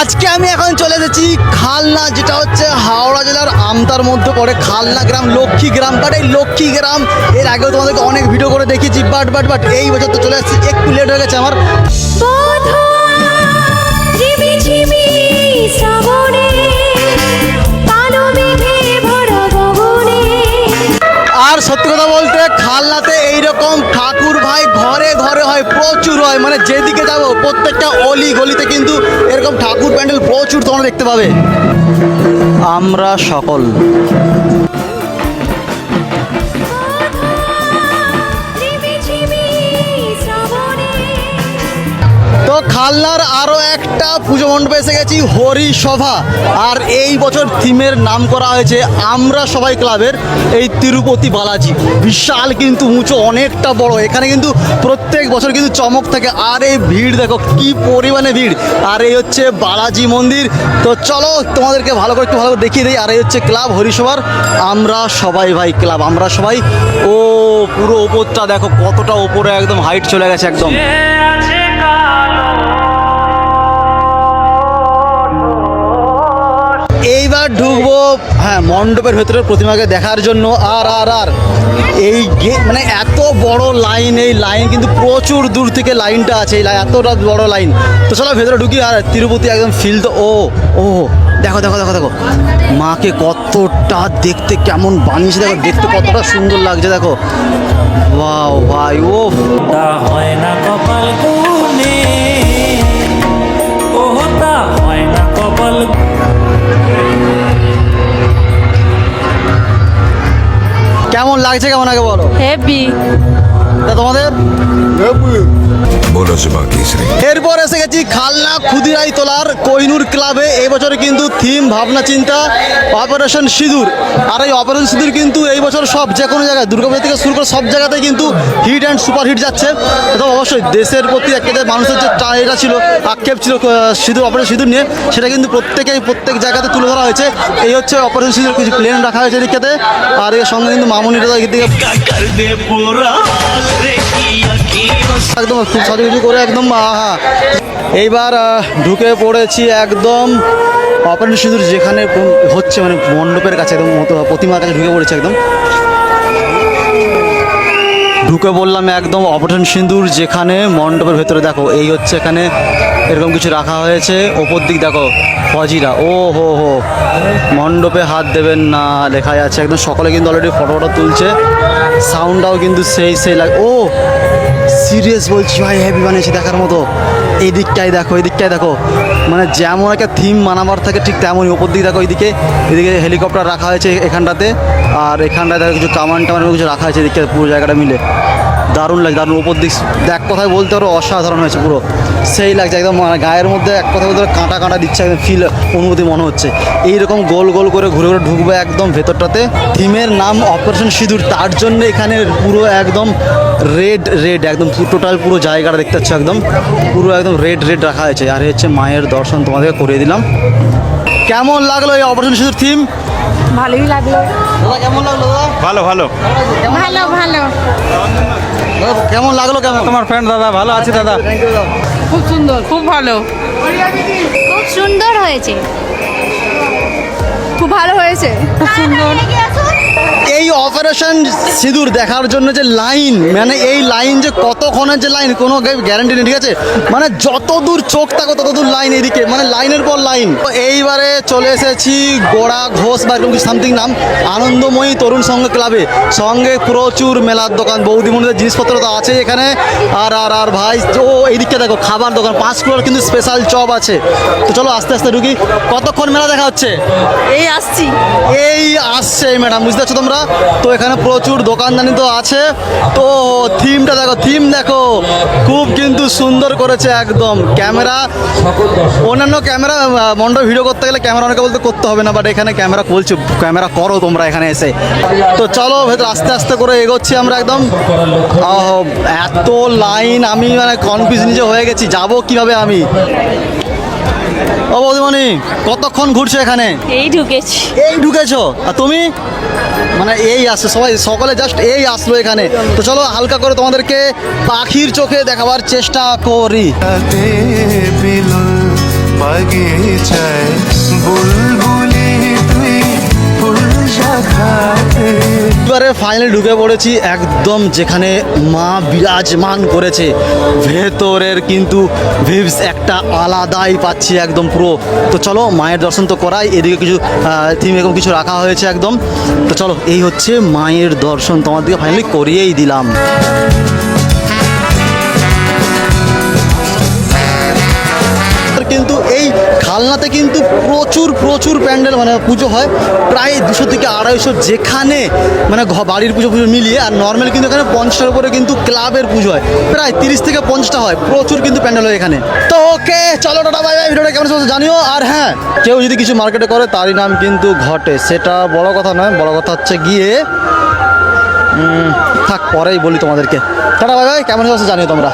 আজকে আমি এখন চলে এসেছি খালনা যেটা হচ্ছে হাওড়া জেলার আমতার মধ্যে পড়ে। খালনা গ্রাম লক্ষ্মী গ্রাম বাট এই লক্ষ্মী গ্রাম এর আগেও তোমাদেরকে অনেক ভিডিও করে দেখিয়েছি বাট বাট বাট এই বছর তো চলে আসছি একটু লেট হয়ে গেছে আমার। আর সত্যি কথা বলতে খালনাতে এইরকম ঠাকুর ভাই ঘরে ঘরে হয়, প্রচুর হয়। মানে যেদিকে যাব, প্রত্যেকটা অলি গলিতে কিন্তু এরকম ঠাকুর প্যান্ডেল প্রচুর তোমরা দেখতে পাবে। আমরা সকল খালনার আরও একটা পুজো মণ্ডপে এসে গেছি হরিসভা আর এই বছর থিমের নাম করা হয়েছে আমরা সবাই ক্লাবের, এই তিরুপতি বালাজি। বিশাল কিন্তু উঁচু, অনেকটা বড়। এখানে কিন্তু প্রত্যেক বছর কিন্তু চমক থাকে। আর এই ভিড় দেখো, কি পরিমাণে ভিড়। আর এই হচ্ছে বালাজি মন্দির। তো চলো, তোমাদেরকে ভালো করে একটু ভালো করে দেখিয়ে দিই। আর এই হচ্ছে ক্লাব হরিসভার আমরা সবাই ভাই ক্লাব, আমরা সবাই। ও, পুরো ওপরটা দেখো, কতটা ওপরে একদম হাইট চলে গেছে একদম। ঢুকবো। হ্যাঁ মণ্ডপের ভেতরের প্রতিমাকে দেখার জন্য আর আর আর। এই মানে এত বড় লাইন, এই লাইন কিন্তু প্রচুর দূর থেকে লাইনটা আছে, এই এতটা বড় লাইন। তো চলো ভেতরে ঢুকি আর তিরুপতি একদম ফিল তো ও ও, দেখো দেখো দেখো দেখো। মাকে কতটা দেখতে কেমন বানিয়েছে, দেখো, দেখতে কতটা সুন্দর লাগছে, দেখো। ওয়াও, ভাই ও কেমন লাগছে কেমন আগে বলো? হেভি তা তোমাদের? এরপর এসে গেছি খালনা খুদিরাই তোলার কোহিনুর ক্লাবে। এবছরে কিন্তু থিম ভাবনা চিন্তা অপারেশন সিঁদুর। আর এই অপারেশন সিঁদুর কিন্তু এই বছর সব যে কোনো জায়গায় দুর্গাপুজো থেকে শুরু করে সব জায়গাতে কিন্তু হিট অ্যান্ড সুপার হিট যাচ্ছে। তো অবশ্যই দেশের প্রতি একটা মানুষের যে এটা ছিল আক্ষেপ ছিল সিঁদুর অপারেশন সিঁদুর নিয়ে সেটা কিন্তু প্রত্যেকেই প্রত্যেক জায়গাতে তুলে ধরা হয়েছে। এই হচ্ছে অপারেশন সিঁদুর কিছু প্লেন রাখা হয়েছে এদিকে। আর এর সঙ্গে কিন্তু মামুনিটা এদিকে একদম খুব সাজুগুজু করে একদম, আহা। এইবার ঢুকে পড়েছি একদম অপারেশন সিঁদুর যেখানে হচ্ছে মানে মণ্ডপের কাছে একদম প্রতিমার কাছে ঢুকে পড়েছে একদম। ঢুকে বললাম একদম অপারেশন সিঁদুর যেখানে মণ্ডপের ভেতরে। দেখো, এই হচ্ছে এখানে এরকম কিছু রাখা হয়েছে। ওপর দিক দেখো, ফজিরা। ও হো হো। মণ্ডপে হাত দেবেন না লেখা যাচ্ছে একদম সকলে কিন্তু অলরেডি ফটো ফটো তুলছে। সাউন্ডটাও কিন্তু সেই সেই লাগে ও! সিরিয়াস বলছি ভাই হেভি বানিয়েছে দেখার মতো। এই দিকটাই দেখো, এই দিকটাই দেখো। মানে যেমন একটা থিম মানাবার থাকে, ঠিক তেমনই। ওপর দিকে দেখো এইদিকে এদিকে হেলিকপ্টার রাখা হয়েছে এখানটাতে। আর এখানটায় দেখো কিছু কামান টামান কিছু রাখা হয়েছে এদিকে পুরো জায়গাটা মিলে। দারুণ লাগে দারুণ। ওপর দিক দেখ কথায় বলতে পারো, অসাধারণ হয়েছে পুরো। সেই লাগছে একদম মানে গায়ের মধ্যে এক কথা বলতে কাঁটা কাঁটা দিচ্ছে একদম ফিল অনুভূতি মনে হচ্ছে। এইরকম গোল গোল করে ঘুরে ঘুরে ঢুকবে একদম ভেতরটাতে। থিমের নাম অপারেশন সিঁদুর তার জন্য এখানে পুরো একদম রেড রেড একদম টোটাল পুরো জায়গাটা দেখতে পাচ্ছ একদম। পুরো একদম রেড রেড রাখা হয়েছে। আর হচ্ছে মায়ের দর্শন তোমাদেরকে করিয়ে দিলাম। কেমন লাগল এই অপারেশন সিঁদুর থিম ভালোই লাগল। দাদা কেমন লাগল দাদা? ভালো ভালো। ভালো ভালো। কেমন লাগল কেমন? তোমার ফ্রেন্ড দাদা ভালো আছে দাদা। থ্যাংক ইউ দাদা। খুব সুন্দর। খুব ভালো। খুব সুন্দর হয়েছে। খুব ভালো হয়েছে খুব সুন্দর এই অপারেশন সিঁদুর দেখার জন্য যে লাইন মানে এই লাইন যে কতক্ষণের যে লাইন কোনো গ্যারান্টি নেই ঠিক আছে? মানে যত দূর চোখ থাকো তত দূর লাইন এদিকে মানে লাইনের পর লাইন তো এইবারে চলে এসেছি গোড়া ঘোষ বা এরকম সামথিং নাম আনন্দময়ী তরুণ সংঘ ক্লাবে সঙ্গে প্রচুর মেলার দোকান বৌদি বৌদিমণিদের জিনিসপত্র তো আছে এখানে। আর আর আর ভাই ও এইদিকে দেখো খাবার দোকান পাঁচ কিলোর কিন্তু স্পেশাল চপ আছে। তো চলো আস্তে আস্তে ঢুকি। কতক্ষণ মেলা দেখা হচ্ছে? এই আসছি। এই আসছে ম্যাডাম বুঝতে পারছ তোমরা? তো এখানে প্রচুর দোকানদানি তো আছে। তো থিমটা দেখো, থিম দেখো। খুব কিন্তু সুন্দর করেছে একদম ক্যামেরা। অন্যান্য ক্যামেরা মন্ডপ ভিডিও করতে গেলে ক্যামেরা অনেকে বলতে করতে হবে না বাট এখানে ক্যামেরা করছে ক্যামেরা করো তোমরা এখানে এসে। তো চলো, ভেতর আস্তে আস্তে করে এগোচ্ছি আমরা একদম। এত লাইন আমি মানে কনফিউজ নিজে হয়ে গেছি, যাব কীভাবে আমি? ও বৌদিমণি কতক্ষণ ঘুরছো এখানে? এই ঢুকেছি। এই ঢুকেছো? আর তুমি? মানে এই আসছে সবাই সকলে জাস্ট এই আসলো এখানে। তো চলো হালকা করে তোমাদেরকে পাখির চোখে দেখাবার চেষ্টা করি। বাগিচায় এবারে ফাইনালি ঢুকে পড়েছি একদম যেখানে মা বিরাজমান করেছে। ভেতরের কিন্তু ভিভস একটা আলাদাই পাচ্ছি একদম পুরো। তো চলো মায়ের দর্শন তো করাই, এদিকে কিছু থিম এরকম কিছু রাখা হয়েছে একদম। তো চলো, এই হচ্ছে মায়ের দর্শন, তোমাদেরকে ফাইনালি করিয়েই দিলাম। কিন্তু এই খালনাতে কিন্তু প্রচুর প্রচুর প্যান্ডেল মানে পুজো হয়। প্রায় দুশো থেকে আড়াইশো যেখানে মানে বাড়ির পুজো পুজো মিলিয়ে, আর নর্মাল কিন্তু এখানে পঞ্চাশের উপরে কিন্তু ক্লাবের পুজো হয়। প্রায় তিরিশ থেকে পঞ্চাশটা হয়, প্রচুর কিন্তু প্যান্ডেল হয় এখানে। তো ওকে, চলো টাটা, বাই বাই, ভিডিওটা কেমন চলছে জানিও, আর হ্যাঁ কেউ যদি কিছু মার্কেটে করে, তারই নাম কিন্তু ঘটে। সেটা বড় কথা নয়, বড় কথা হচ্ছে গিয়ে থাক, পরেই বলি তোমাদেরকে। টাটা, বাই বাই, কেমন চলছে জানিও তোমরা।